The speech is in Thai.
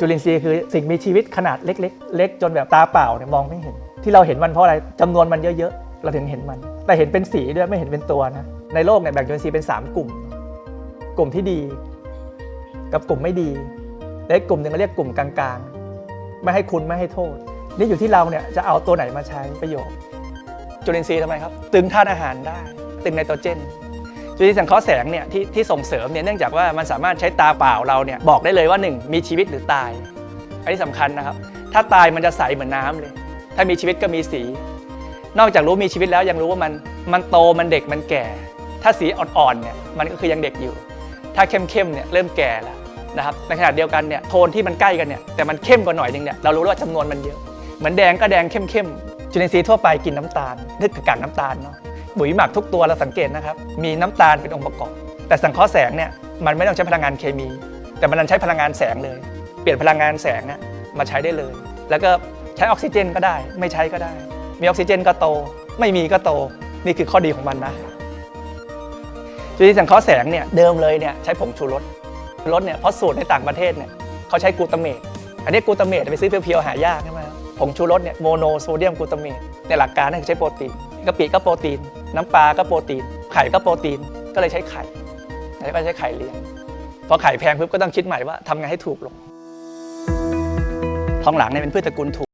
จุลินทรีย์คือสิ่งมีชีวิตขนาดเล็ก ๆ เล็กจนแบบตาเปล่าเนี่ยมองไม่เห็น ที่เราเห็นมันเพราะอะไรจำนวนมันเยอะๆเราถึงเห็นมัน แต่เห็นเป็นสีด้วยไม่เห็นเป็นตัวนะในโลกเนี่ยแบ่งจุลินทรีย์เป็น 3 กลุ่ม กลุ่มที่ดี กับกลุ่มไม่ดีและกลุ่มหนึ่งเรียกกลุ่มกลางๆ ไม่ให้คุณไม่ให้โทษ นี่อยู่ที่เราเนี่ยจะเอาตัวไหนมาใช้ประโยชน์จุลินทรีย์ทำไมครับ ตึงธาตุอาหารได้ ตึงไนโตรเจน จุลินทรีย์สังเคราะห์แสงเนี่ยที่ที่ส่งเสริมเนี่ยเนื่องจากว่ามันสามารถใช้ตาเปล่าเราเนี่ยบอกได้เลยว่า 1 มีชีวิตหรือตาย อันนี้สำคัญนะครับ ถ้าตายมันจะใสเหมือนน้ำเลย ถ้ามีชีวิตก็มีสี นอกจากรู้มีชีวิตแล้วยังรู้ว่ามันมันโตมันเด็กมันแก่ ถ้าสีอ่อนๆเนี่ยมันก็คือยังเด็กอยู่ ถ้าเข้มๆเนี่ยเริ่มแก่แล้วนะครับในขณะเดียวกันเนี่ยโทนที่มันใกล้กันเนี่ยแต่มันเข้มกว่าหน่อยนึงเนี่ยเรารู้ว่าจำนวนมันเยอะ เหมือนแดงก็แดงเข้มๆจุลินทรีย์ทั่วไปกินน้ำตาลนึกถึงกากน้ำตาลเนาะ ปุ๋ยหมักทุกตัวเราสังเกตนะครับ มีน้ำตาลเป็นองค์ประกอบ แต่สังเคราะห์แสงเนี่ยมันไม่ต้องใช้พลังงานเคมี แต่มันใช้พลังงานแสงเลย เปลี่ยนพลังงานแสงอะมาใช้ได้เลย แล้วก็ใช้ออกซิเจนก็ได้ ไม่ใช้ก็ได้ มีออกซิเจนก็โต ไม่มีก็โต นี่คือข้อดีของมันนะจุลินทรีย์สังเคราะห์แสงเนี่ยเดิมเลยเนี่ยใช้ผงชูรสรสเนี่ยเพราะสูตรในต่างประเทศเนี่ยเขาใช้กลูตาเมตอันนี้กลูตาเมตไปซื้อเพียวๆหายากใช่ไหมครับผงชูรสเนี่ยโมโนโซเดียมกลูตาเมตในหลักการนั่นคือใช้โปรตีนกะปิก็โปรตีน น้ำปลาก็โปรตีน ไข่ก็โปรตีนก็เลยใช้ไข่แล้วก็ใช้ไข่เลี้ยงพอไข่แพงปุ๊บก็ต้องคิดใหม่ว่าทำไงให้ถูกลงทองหลังเนี่ยเป็นพืชตระกูลถั่ว